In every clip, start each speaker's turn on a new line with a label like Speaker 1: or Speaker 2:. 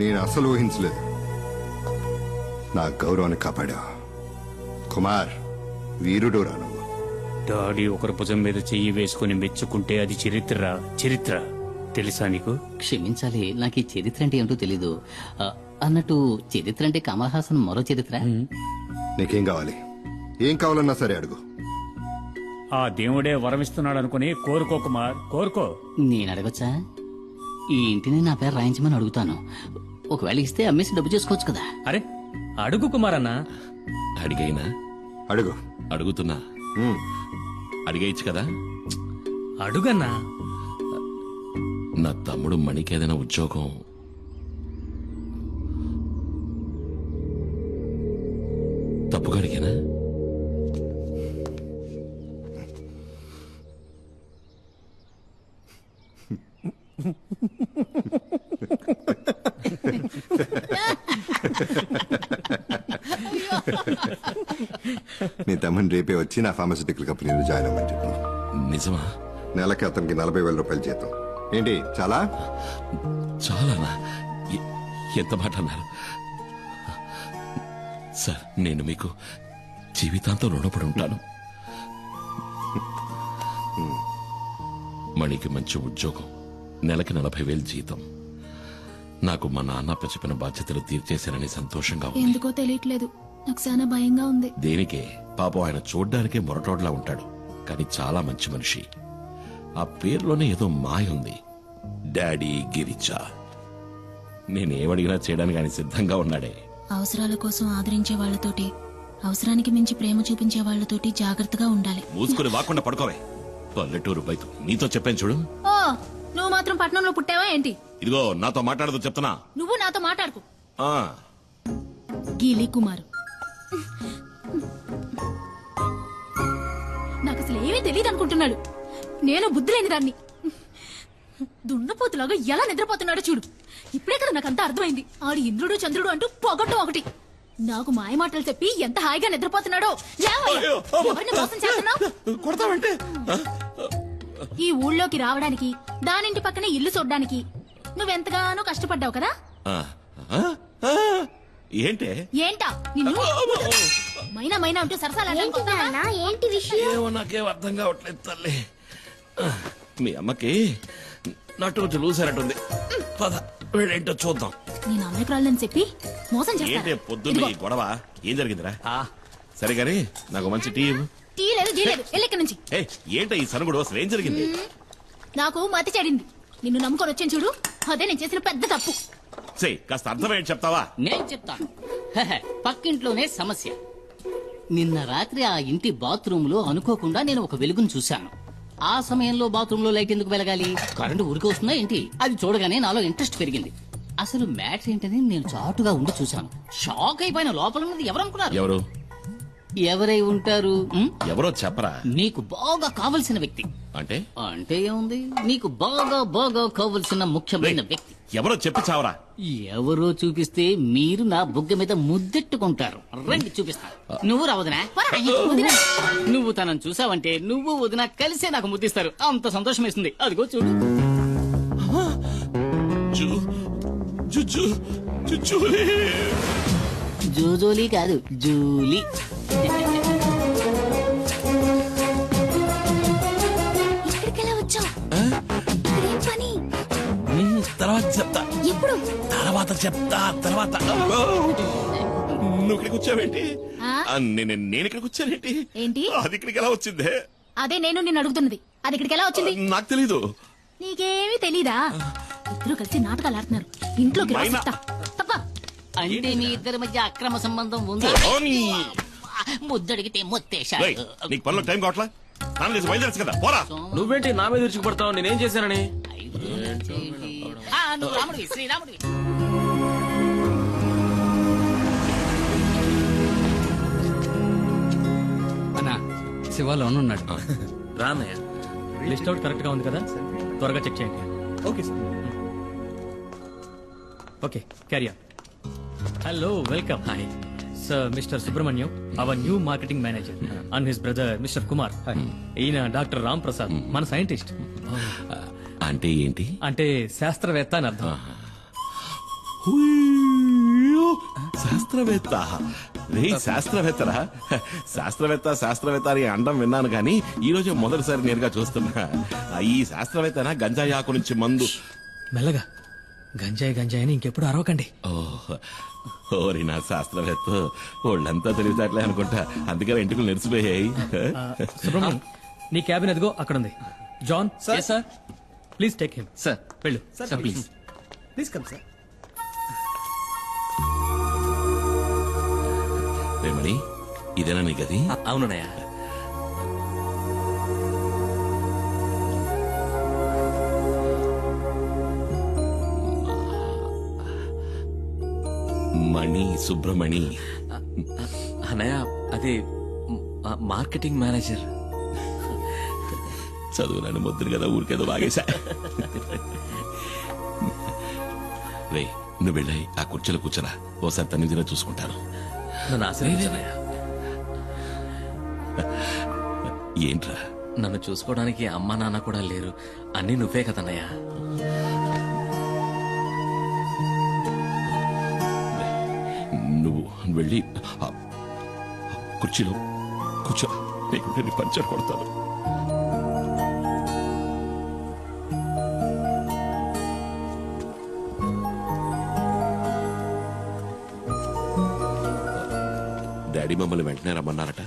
Speaker 1: నేను అసలు ఊహించలేదు. నా గౌరవాన్ని కాపాడా? కుమార్ వీరుడు రాను.
Speaker 2: డాడీ ఒకరి భుజం మీద చెయ్యి వేసుకుని మెచ్చుకుంటే అది చరిత్ర. చరిత్ర. తెలుసా నీకు?
Speaker 3: క్షమించాలి నాకు ఈ చరిత్ర అంటే ఏమిటో తెలీదు. ఆ, అన్నట్టు చరిత్ర అంటే కమల్ హాసన్ మరో చరిత్ర?
Speaker 1: నీకేం కావాలి? ఏం కావాలన్నా సరే అడుగు.
Speaker 2: ఆ దేవుడే వరమిస్తున్నాడు అనుకుని కోరుకో కుమార్ కోరుకో.
Speaker 3: నేను అడగచ్చా? ఈ ఇంటిని నా పేరు రాయించమని అడుగుతాను. ఒకవేళ ఇస్తే అమ్మేసి డబ్బు చేసుకోవచ్చు కదా.
Speaker 4: అరే అడుగు కుమార్ అన్న
Speaker 5: అడిగైనా?
Speaker 1: అడుగు.
Speaker 5: అడుగుతున్నా.
Speaker 1: ఉమ్.
Speaker 5: అడిగేయచ్చు కదా.
Speaker 4: అడుగన్నా.
Speaker 5: నా తమ్ముడు మణికి ఏదైనా ఉద్యోగం. తప్పుగా అడిగానా?
Speaker 1: నీ తమ్ముని రేపే వచ్చి నా ఫార్మసిటికల్ కంపెనీలో జాయిన్ అవ్వమని చెప్పు.
Speaker 5: నిజమా?
Speaker 1: నెలకి అతనికి నలభై వేల రూపాయలు జీతం. ఏంటి చాలా?
Speaker 5: చాలానా? ఎ- ఎంత మాట అన్నారు? సార్ నేను మీకు జీవితాంతం రుణపడి ఉంటాను. మణికి మంచి ఉద్యోగం నెలకి నలభై వేలు జీతం. నాకు మా నాన్న చెప్పిన బాధ్యతలు తీర్చేశానని సంతోషంగా ఉంది.
Speaker 6: ఎందుకో తెలియట్లేదు. నాకు చాలా భయంగా ఉంది.
Speaker 5: దేనికే? పాపం ఆయన చూడ్డానికే మొరటోడ్లా ఉంటాడు. కానీ చాలా మంచి మనిషి. ఆ పేరులోనే ఏదో మాయ ఉంది. డాడీ గిరిజా. నేనేమడిగినా చేయడానికి ఆయన సిద్ధంగా ఉన్నాడే.
Speaker 6: అవసరాల కోసం ఆదరించే వాళ్ళతోటి అవసరానికి మించి ప్రేమ చూపించే వాళ్ళతోటి జాగ్రత్తగా ఉండాలి.
Speaker 5: మూసుకుని వాకుండా పడుకోవే. పల్లెటూరు బయట నీతో చెప్పాను చూడు.
Speaker 6: ఓ! నువ్వు మాత్రం పట్నంలో పుట్టావా ఏంటి?
Speaker 5: ఇదిగో నాతో మాట్లాడదు చెప్తున్నా.
Speaker 6: నువ్వు నాతో మాట్లాడుకు.
Speaker 5: ఆ,
Speaker 6: గీలి కుమారు నాకు అసలు ఏమీ తెలియదు అనుకుంటున్నాడు. నేను బుద్ధి లేని దాన్ని. దున్నపోతులాగా ఎలా నిద్రపోతున్నాడో చూడు. ఇప్పుడే కదా నాకు అంతా అర్థమైంది. ఆడు ఇంద్రుడు చంద్రుడు అంటూ పొగట్టం ఒకటి. నాకు మాయ మాటలు చెప్పి ఎంత హాయిగా నిద్రపోతున్నాడో. లేవయ్యా. ఎవరిని మోసం చేస్తున్నావు?
Speaker 5: కొడతావంటే? ఆ,
Speaker 6: ఈ ఊళ్ళోకి రావడానికి దానింటి పక్కనే ఇల్లు చూడ్డానికి నువ్వెంతగానో కష్టపడ్డావు కదా?
Speaker 5: ఆ, ఆ, ఆ, ఏంటే?
Speaker 6: ఏంటా? నిన్ను? మైనా మైనా అంటూ సరసాలు
Speaker 7: ఏంటి విషయం?
Speaker 5: ఏమో నాకేం అర్థం కావట్లేదు తల్లి. ఆ, మీ అమ్మకి నటు రోజు లూసారట్టుంది పద వీళ్ళేంటో చూద్దాం.
Speaker 6: నేను అమాయకురాలని చెప్పి మోసం
Speaker 5: ఏంటి
Speaker 6: చేస్తాను
Speaker 5: పొద్దున్న ఈ గొడవ? ఏం జరిగిందిరా? సరే గాని నాకు మంచి టీ ఇవ్వు.
Speaker 6: టీ లేదు జీ లేదు ఎల్లెక్క నుంచి
Speaker 5: ఏయ్ ఏంట ఈ సనుగుడు అసలు ఏం జరిగింది.
Speaker 6: నాకు మతి చెడింది. నిన్ను నమ్ముకొని వచ్చాను చూడు. అదే నేను చేసిన పెద్ద తప్పు.
Speaker 5: సే కాస్త అర్థమేంటి చెప్తావా?
Speaker 3: నేను చెప్తాను. హెహె, పక్కింట్లోనే సమస్య. నిన్న రాత్రి ఆ ఇంటి బాత్రూమ్లో అనుకోకుండా నేను ఒక వెలుగును చూశాను. ఆ సమయంలో బాత్రూమ్లో లైట్ ఎందుకు వెలగాలి? కరెంటు ఊరికి వస్తుందా ఏంటి? అది చూడగానే నాలో ఇంట్రెస్ట్ పెరిగింది. అసలు మ్యాటర్ ఏంటని నేను చాటుగా ఉండి చూశాను. షాక్ అయిపోయిన లోపల ఉన్నది ఎవరనుకున్నారు?
Speaker 5: ఎవరు?
Speaker 3: ఎవరై ఉంటారు?
Speaker 5: ఎవరో చెప్పరా?
Speaker 3: నీకు బాగా కావలసిన వ్యక్తి.
Speaker 5: అంటే?
Speaker 3: అంటే ఏముంది? నీకు బాగా బాగా కావలసిన ముఖ్యమైన వ్యక్తి.
Speaker 5: ఎవరో చెప్పి చావరా?
Speaker 3: ఎవరో చూపిస్తే మీరు నా బుగ్గ మీద ముద్దెట్టుకుంటారు. రండి చూపిస్తా. నువ్వు రావదనా
Speaker 6: వదినా.
Speaker 3: నువ్వు తనను చూసావంటే నువ్వు వదిన కలిసే నాకు ముద్దిస్తారు. అంత సంతోషం వేస్తుంది. అదిగో చూడు.
Speaker 5: జూ జూ జూ జూ జూలీ.
Speaker 3: జోజోలీ కాదు జూలీ.
Speaker 6: ఇక్కడికెలా వచ్చావు? ఇక్కడేం పని.
Speaker 5: ఉమ్, తర్వాత చెప్తా.
Speaker 6: ఎప్పుడు?
Speaker 5: తర్వాత చెప్తా తర్వాత. నువ్వు ఇక్కడికి వచ్చావేంటి?
Speaker 6: ఆ?
Speaker 5: ఆ, నేను నేను ఇక్కడికి వచ్చానేంటి?
Speaker 6: ఏంటి?
Speaker 5: అది ఇక్కడికి ఎలా వచ్చిందే?
Speaker 6: అదే నేను నిన్ను అడుగుతున్నది. అది ఇక్కడికి ఎలా వచ్చింది?
Speaker 5: నాకు తెలీదు.
Speaker 6: నీకేమీ తెలీదా? ఇద్దరు కలిసి నాటకాలు ఆడుతున్నారు. ఇంట్లోకి రా
Speaker 5: మైనా.
Speaker 6: చెప్తా. తప్ప.
Speaker 3: అంటే మీ ఇద్దరి మధ్య అక్రమ సంబంధం ఉంది. ముద్దడిగితే మొత్తేశాడు.
Speaker 5: నీకు పనిలో టైం కావట్లా? స్నానం చేసి బయలుదేరచ్చు కదా పోరా.
Speaker 4: నువ్వేంటి నా మీద విరుచుకుపడతావు నేనేం చేశానని?
Speaker 3: ఆ, నువ్వు రాముడివి శ్రీరాముడివి.
Speaker 8: అన్నా శివ లోన్ ఉన్నాడు.
Speaker 4: రా అన్నయ్య లిస్ట్ అవుట్ కరెక్ట్గా ఉంది కదా? త్వరగా చెక్ చేయండి. Okay sir okay carrier hello welcome hi mister Subrahmanyam our new marketing manager and his brother mister Kumar ఈయన డాక్టర్ రామ్ ప్రసాద్ మన సైంటిస్ట్
Speaker 5: అంటే ఏంటి?
Speaker 4: అంటే శాస్త్రవేత్త అని అర్థం.
Speaker 5: శాస్త్రవేత్త. రే శాస్త్రవేత్తరా? శాస్త్రవేత్త శాస్త్రవేత్త అని అండం విన్నాను కానీ ఈ రోజు మొదటిసారి నేరుగా చూస్తున్నా. ఈ శాస్త్రవేత్తనా? గంజాయి ఆకు నుంచి మందు.
Speaker 4: మెల్లగా. గంజాయి గంజాయి అని ఇంకెప్పుడు అరవకండి.
Speaker 5: ఓ, ఓరి నా శాస్త్రవేత్త వాళ్ళంతా తెలివితేటలే అనుకుంటా. నెరిసిపోయాయి
Speaker 4: ఆ, సుబ్రహ్మణ్యం నీ క్యాబిన్ ఎదుగో అక్కడ ఉంది John
Speaker 8: sir. Sir?
Speaker 4: Please take him.
Speaker 8: Sir.
Speaker 4: వెళ్ళు.
Speaker 8: Sir please.
Speaker 7: Please. Come sir.
Speaker 5: రేమణి ఇదేనా నీ గది?
Speaker 9: అవునన్నయ్య.
Speaker 5: మణి సుబ్రమణి
Speaker 9: అన్నయ్య అది మార్కెటింగ్ మేనేజర్.
Speaker 5: చదువునని ముద్దురు కదా ఊరికేదో బాగేశా రే నువ్వు వెళ్ళాయి ఆ కుర్చీలో కూర్చోరా. ఓసారి తన్ని చూసుకుంటాను.
Speaker 9: నన్ను
Speaker 5: ఏంట్రా?
Speaker 9: నన్ను చూసుకోవడానికి అమ్మా నాన్న కూడా లేరు. అన్నీ నువ్వే కదన్నయ్య.
Speaker 5: నువ్వు వెళ్ళి కుర్చీలో కూర్చో. నీకు నేను పంచర్ కొడతాను. డాడీ మమ్మల్ని వెంటనే రమ్మన్నారట.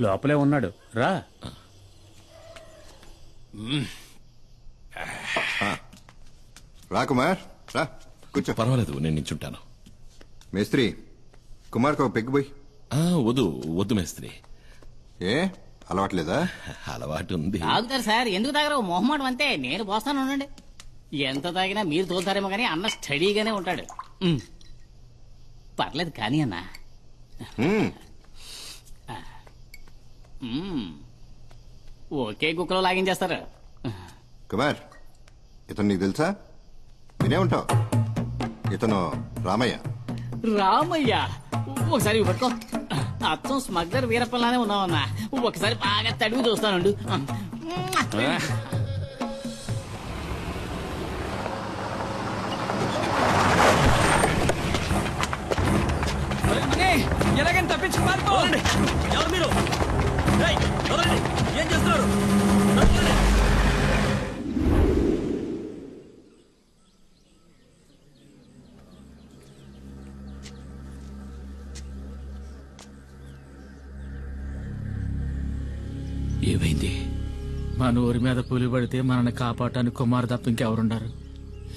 Speaker 2: లోపలే ఉన్నాడు. రా.
Speaker 1: రా కుమార్ రా కూర్చో.
Speaker 5: పర్వాలేదు నేను నించుంటాను.
Speaker 1: మేస్త్రి కుమార్కి ఒక పెగ్గు పోయి
Speaker 5: ఆ, వద్దు వద్దు మేస్త్రి.
Speaker 1: ఏ అలవాట్లేదా?
Speaker 5: అలవాటు ఉంది.
Speaker 3: తాగుతారు సార్ ఎందుకు తాగరు మొహమాటం అంతే నేను పోస్తాను ఉండండి. ఎంత తాగినా మీరు తోలుతారేమో కానీ అన్న స్టడీగానే ఉంటాడు. ఉమ్. పర్లేదు కానీ అన్న.
Speaker 1: హ్మ్,
Speaker 3: ఉమ్. ఒకే కుక్కలో లాగించేస్తారు.
Speaker 1: కుమార్ ఇతను నీకు తెలుసా? వినే ఉంటావు. ఇతను రామయ్య.
Speaker 3: రామయ్య ఒకసారి ఇవి పట్టుకో. అచ్చం స్మగ్లర్ వీరప్పలానే ఉన్నావన్నా. ఒకసారి బాగా తడివి చూస్తానండు.
Speaker 4: ఎలాగని తప్పించి పారిపో ఎవరు మీరు ఏం చేస్తున్నారు?
Speaker 10: మన ఊరి మీద పులి పడితే మనల్ని కాపాడటానికి కుమార్ తప్ప ఇంకెవరుండారు.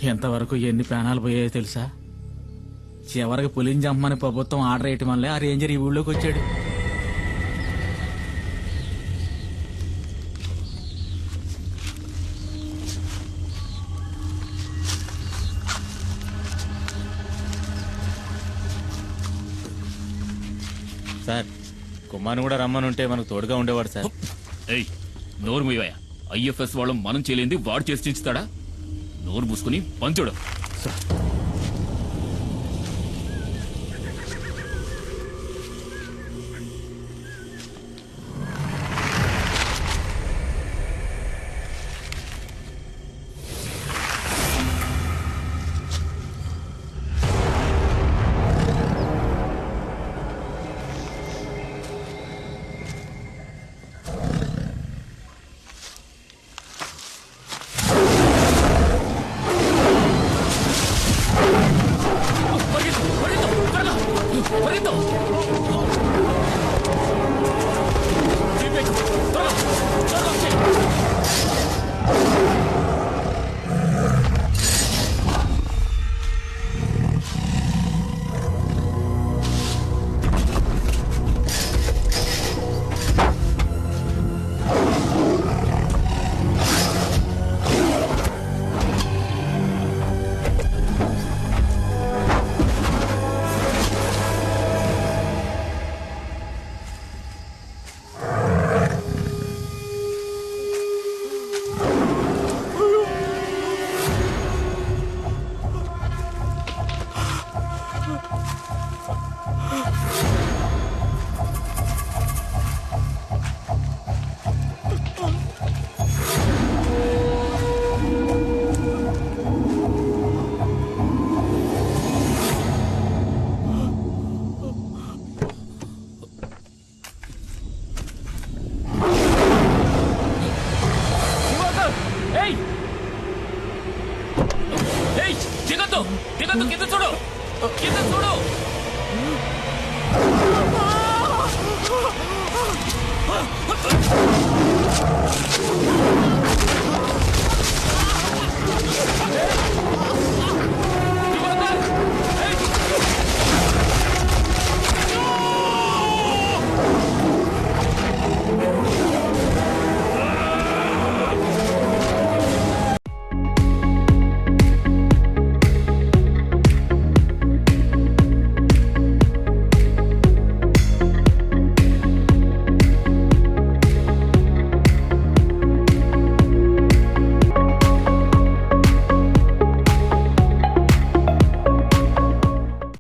Speaker 10: ఎంతవరకు ఎన్ని ప్రాణాలు పోయాయో తెలుసా? చివరికి పులిని చంపమని ప్రభుత్వం ఆర్డర్ వేయటం వల్లే ఆ రేంజర్ ఈ ఊళ్ళోకి వచ్చాడు.
Speaker 2: సార్ కుమార్ని కూడా రమ్మనుంటే మనకు తోడుగా ఉండేవాడు సార్.
Speaker 11: ఏయ్ నోరు మూయవయ్యా. ఐఎఫ్ఎస్ వాళ్ళు మనం చేయలేంది వాడు చేసి చించుతాడా నోరు మూసుకుని పంచుడు